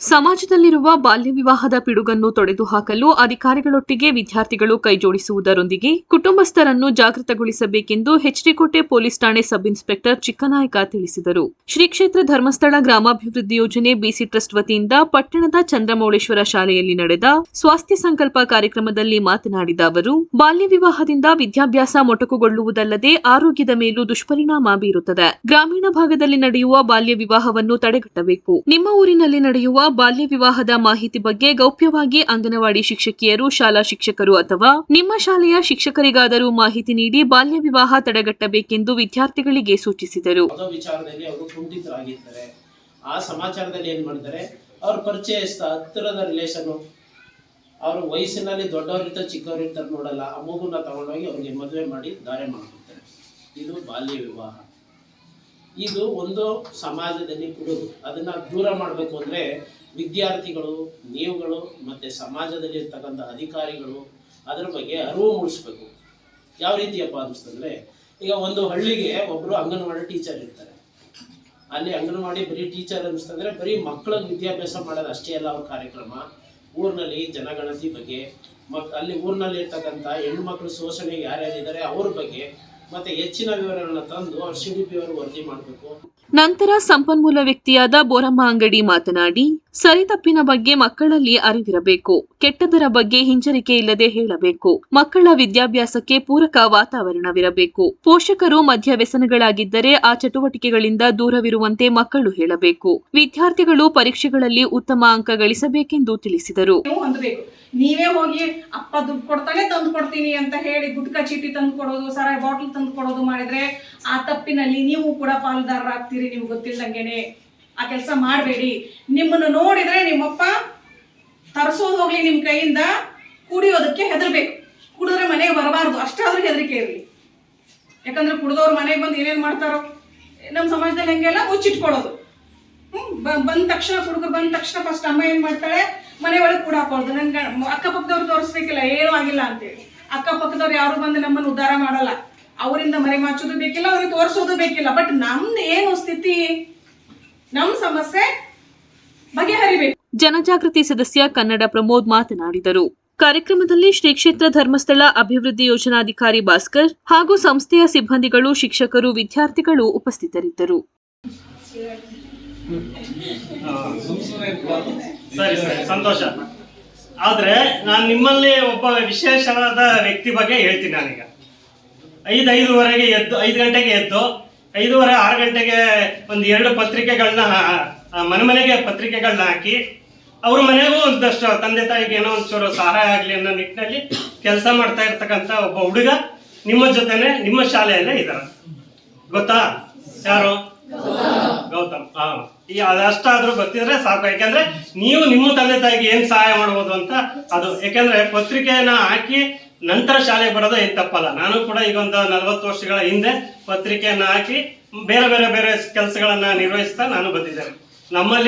ಸಮಾಜದಲ್ಲಿರುವ ಬಾಲ್ಯ ವಿವಾಹದ ಪಿಡುಗನ್ನು ತೊಡೆದುಹಾಕಲು ಅಧಿಕಾರಿಗಳೊಟ್ಟಿಗೆ ವಿದ್ಯಾರ್ಥಿಗಳು ಕೈಜೋಡಿಸುವುದರೊಂದಿಗೆ ಕುಟುಂಬಸ್ಥರನ್ನು ಜಾಗೃತಗೊಳಿಸಬೇಕೆಂದು ಹೆಚ್ಡಿಕೋಟೆ ಪೊಲೀಸ್ ಠಾಣೆ ಸಬ್ ಇನ್ಸ್ಪೆಕ್ಟರ್ ಚಿಕ್ಕನಾಯಕ ತಿಳಿಸಿದರು. ಶ್ರೀ ಕ್ಷೇತ್ರ ಧರ್ಮಸ್ಥಳ ಗ್ರಾಮಾಭಿವೃದ್ಧಿ ಯೋಜನೆ ಬಿಸಿ ಟ್ರಸ್ಟ್ ವತಿಯಿಂದ ಪಟ್ಟಣದ ಚಂದ್ರಮೌಳೇಶ್ವರ ಶಾಲೆಯಲ್ಲಿ ನಡೆದ ಸ್ವಾಸ್ಥ್ಯ ಸಂಕಲ್ಪ ಕಾರ್ಯಕ್ರಮದಲ್ಲಿ ಮಾತನಾಡಿದ ಅವರು, ಬಾಲ್ಯ ವಿವಾಹದಿಂದ ವಿದ್ಯಾಭ್ಯಾಸ ಮೊಟಕುಗೊಳ್ಳುವುದಲ್ಲದೆ ಆರೋಗ್ಯದ ಮೇಲೂ ದುಷ್ಪರಿಣಾಮ ಬೀರುತ್ತದೆ. ಗ್ರಾಮೀಣ ಭಾಗದಲ್ಲಿ ನಡೆಯುವ ಬಾಲ್ಯ ವಿವಾಹವನ್ನು ತಡೆಗಟ್ಟಬೇಕು. ನಿಮ್ಮ ಊರಿನಲ್ಲಿ ನಡೆಯುವ ಬಾಲ್ಯ ವಿವಾಹದ ಮಾಹಿತಿ ಬಗ್ಗೆ ಗೌಪ್ಯವಾಗಿ ಅಂಗನವಾಡಿ ಶಿಕ್ಷಕಿಯರು, ಶಾಲಾ ಶಿಕ್ಷಕರು ಅಥವಾ ನಿಮ್ಮ ಶಾಲೆಯ ಶಿಕ್ಷಕರಿಗಾದರೂ ಮಾಹಿತಿ ನೀಡಿ ಬಾಲ್ಯ ವಿವಾಹ ತಡೆಗಟ್ಟಬೇಕೆಂದು ವಿದ್ಯಾರ್ಥಿಗಳಿಗೆ ಸೂಚಿಸಿದರು. ಆ ಸಮಾಚಾರದಲ್ಲಿ ಏನು ಮಾಡ್ತಾರೆ ಅವ್ರ ಪರಿಚಯಸ್ಥ ಹತ್ತಿರದ ರಿಲೇಷನ್ ಅವರು ವಯಸ್ಸಿನಲ್ಲಿ ದೊಡ್ಡವರಿರ್ತಾರೆ ಚಿಕ್ಕವರಿರ್ತಾರೆ ನೋಡಲ್ಲ, ಆ ಮಗುನ ತಗೊಂಡೋಗಿ ಅವ್ರಿಗೆ ಮದುವೆ ಮಾಡಿ ದಾರೆ ಮಾಡ್ಬಿಡ್ತಾರೆ ಇದು ಬಾಲ್ಯ ವಿವಾಹ. ಇದು ಒಂದು ಸಮಾಜದಲ್ಲಿ ಬಿಡುಗು ಅದನ್ನ ದೂರ ಮಾಡಬೇಕು ಅಂದರೆ ವಿದ್ಯಾರ್ಥಿಗಳು ನೀವುಗಳು ಮತ್ತು ಸಮಾಜದಲ್ಲಿ ಇರ್ತಕ್ಕಂಥ ಅಧಿಕಾರಿಗಳು ಅದರ ಬಗ್ಗೆ ಅರಿವು ಮೂಡಿಸ್ಬೇಕು. ಯಾವ ರೀತಿಯಪ್ಪ ಅನ್ನಿಸ್ತಂದ್ರೆ ಈಗ ಒಂದು ಹಳ್ಳಿಗೆ ಒಬ್ಬರು ಅಂಗನವಾಡಿ ಟೀಚರ್ ಇರ್ತಾರೆ. ಅಲ್ಲಿ ಅಂಗನವಾಡಿ ಬರೀ ಟೀಚರ್ ಅನ್ನಿಸ್ತಂದ್ರೆ ಬರೀ ಮಕ್ಕಳಿಗೆ ವಿದ್ಯಾಭ್ಯಾಸ ಮಾಡೋದು ಅಷ್ಟೇ ಅಲ್ಲ ಅವ್ರ ಕಾರ್ಯಕ್ರಮ. ಊರಿನಲ್ಲಿ ಜನಗಣತಿ ಬಗ್ಗೆ, ಮಕ್, ಅಲ್ಲಿ ಊರಿನಲ್ಲಿ ಇರ್ತಕ್ಕಂಥ ಮಕ್ಕಳು ಶೋಷಣೆಗೆ ಯಾರ್ಯಾರಿದ್ದಾರೆ ಅವ್ರ ಬಗ್ಗೆ ಮತ್ತೆ ಹೆಚ್ಚಿನ ವಿವರಗಳನ್ನ ತಂದು ಸಿ ಡಿ ಪಿ ಅವರು ವರದಿ ಮಾಡಬೇಕು. ನಂತರ ಸಂಪನ್ಮೂಲ ವ್ಯಕ್ತಿಯಾದ ಬೋರಮ್ಮ ಅಂಗಡಿ ಮಾತನಾಡಿ ಸರಿತಪ್ಪಿನ ಬಗ್ಗೆ ಮಕ್ಕಳಲ್ಲಿ ಅರಿವಿರಬೇಕು ಕೆಟ್ಟದರ ಬಗ್ಗೆ ಹಿಂಜರಿಕೆ ಇಲ್ಲದೆ ಹೇಳಬೇಕು ಮಕ್ಕಳ ವಿದ್ಯಾಭ್ಯಾಸಕ್ಕೆ ಪೂರಕ ವಾತಾವರಣವಿರಬೇಕು ಪೋಷಕರು ಮಧ್ಯ ವ್ಯಸನಗಳಾಗಿದ್ದರೆ ಆ ಚಟುವಟಿಕೆಗಳಿಂದ ದೂರವಿರುವಂತೆ ಮಕ್ಕಳು ಹೇಳಬೇಕು ವಿದ್ಯಾರ್ಥಿಗಳು ಪರೀಕ್ಷೆಗಳಲ್ಲಿ ಉತ್ತಮ ಅಂಕ ಗಳಿಸಬೇಕೆಂದು ತಿಳಿಸಿದರು. ನೀವು ಹೋಗಿ ಅಪ್ಪ ದುಡ್ಡು ಕೊಡ್ತಾನೆ ತಂದು ಕೊಡ್ತೀನಿ ಅಂತ ಹೇಳಿ ಗುಟ್ಕಾ ಚೀಟಿ ತಂದು ಕೊಡೋದು ಸರಾಯಿ ಬಾಟಲ್ ತಂದು ಕೊಡೋದು ಮಾಡಿದ್ರೆ ಆ ತಪ್ಪಿನಲ್ಲಿ ನೀವು ಕೂಡ ಪಾಲುದಾರರಾಗ್ತೀರಿ ನಿಮ್ಗೆ ಗೊತ್ತಿಲ್ಲದಂಗೆನೆ ಆ ಕೆಲಸ ಮಾಡಬೇಡಿ. ನಿಮ್ಮನ್ನು ನೋಡಿದ್ರೆ ನಿಮ್ಮಪ್ಪ ತರಿಸೋದು ಹೋಗ್ಲಿ ನಿಮ್ಮ ಕೈಯಿಂದ ಕುಡಿಯೋದಕ್ಕೆ ಹೆದರ್ಬೇಕು. ಕುಡಿದ್ರೆ ಮನೆಗೆ ಬರಬಾರ್ದು ಅಷ್ಟಾದ್ರೂ ಹೆದರಿಕೆ ಇರಲಿ. ಯಾಕಂದ್ರೆ ಕುಡಿದವ್ರು ಮನೆಗೆ ಬಂದು ಏನೇನು ಮಾಡ್ತಾರೋ ನಮ್ಮ ಸಮಾಜದಲ್ಲಿ ಹೆಂಗೆಲ್ಲ ಮುಚ್ಚಿಟ್ಕೊಳ್ಳೋದು. ಹ್ಮ್, ಬಂದ ತಕ್ಷಣ ಹುಡುಗರು ಬಂದ ತಕ್ಷಣ ಫಸ್ಟ್ ಅಮ್ಮ ಏನ್ ಮಾಡ್ತಾಳೆ? ಮನೆ ಒಳಗೆ ಕೂಡ ಹಾಕೋದು ನಂಗೆ ಅಕ್ಕಪಕ್ಕದವ್ರು ತೋರಿಸ್ಬೇಕಿಲ್ಲ ಏನೂ ಆಗಿಲ್ಲ ಅಂತೇಳಿ ಅಕ್ಕಪಕ್ಕದವ್ರು ಯಾರು ಬಂದು ನಮ್ಮನ್ನು ಉದ್ಧಾರ ಮಾಡಲ್ಲ. ಅವರಿಂದ ಮರೆ ಮಾಚೋದು ಬೇಕಿಲ್ಲ ಅವ್ರಿಗೆ ತೋರಿಸೋದು ಬೇಕಿಲ್ಲ. ಬಟ್ ನಮ್ದು ಏನು ಸ್ಥಿತಿ? ನಮ್ಮ ಸಮಸ್ಯೆ ಬಗೆಹರಿಬೇಕು. ಜನಜಾಗೃತಿ ಸದಸ್ಯ ಕನ್ನಡ ಪ್ರಮೋದ್ ಮಾತನಾಡಿದರು. ಕಾರ್ಯಕ್ರಮದಲ್ಲಿ ಶ್ರೀ ಕ್ಷೇತ್ರ ಧರ್ಮಸ್ಥಳ ಅಭಿವೃದ್ಧಿ ಯೋಜನಾಧಿಕಾರಿ ಭಾಸ್ಕರ್ ಹಾಗೂ ಸಂಸ್ಥೆಯ ಸಿಬ್ಬಂದಿಗಳು ಶಿಕ್ಷಕರು ವಿದ್ಯಾರ್ಥಿಗಳು ಉಪಸ್ಥಿತರಿದ್ದರು. ಸರಿ ಸರಿ, ಸಂತೋಷ. ಆದ್ರೆ ನಾನು ನಿಮ್ಮಲ್ಲಿ ಒಬ್ಬ ವಿಶೇಷವಾದ ವ್ಯಕ್ತಿ ಬಗ್ಗೆ ಹೇಳ್ತೀನಿ ನಾನೀಗ. ಐದು ಐದುವರೆಗೆ ಎದ್ದು, ಐದು ಗಂಟೆಗೆ ಎದ್ದು, ಐದೂವರೆ, ಆರು ಗಂಟೆಗೆ ಒಂದು ಎರಡು ಪತ್ರಿಕೆಗಳನ್ನ ಮನೆ ಮನೆಗೆ ಪತ್ರಿಕೆಗಳನ್ನ ಹಾಕಿ, ಅವ್ರ ಮನೆಗೂ ಒಂದಷ್ಟು ತಂದೆ ತಾಯಿಗೆ ಏನೋ ಒಂಚೂರು ಸಹಾಯ ಆಗಲಿ ಅನ್ನೋ ನಿಟ್ಟಿನಲ್ಲಿ ಕೆಲಸ ಮಾಡ್ತಾ ಇರ್ತಕ್ಕಂಥ ಒಬ್ಬ ಹುಡುಗ ನಿಮ್ಮ ಜೊತೆನೆ ನಿಮ್ಮ ಶಾಲೆಯಲ್ಲೇ ಇದ್ದಾರೆ ಗೊತ್ತಾ? ಯಾರು? ಗೌತಮ್ ಹಾ ಈ ಅದಷ್ಟಾದ್ರೂ ಗೊತ್ತಿದ್ರೆ ಸಾಕು. ಯಾಕಂದ್ರೆ ನೀವು ನಿಮ್ಮ ತಂದೆ ತಾಯಿಗೆ ಏನ್ ಸಹಾಯ ಮಾಡಬಹುದು ಅಂತ ಅದು. ಯಾಕಂದ್ರೆ ಪತ್ರಿಕೆಯನ್ನ ಹಾಕಿ ನಂತರ ಶಾಲೆಗೆ ಬರೋದು ಏನ್ ತಪ್ಪಲ್ಲ. ನಾನು ಕೂಡ ಈಗ ಒಂದು ನಲ್ವತ್ತು ವರ್ಷಗಳ ಹಿಂದೆ ಪತ್ರಿಕೆಯನ್ನ ಹಾಕಿ ಬೇರೆ ಬೇರೆ ಬೇರೆ ಕೆಲಸಗಳನ್ನ ನಿರ್ವಹಿಸ್ತಾ ನಾನು ಬಂದಿದ್ದೇನೆ. ನಮ್ಮಲ್ಲಿ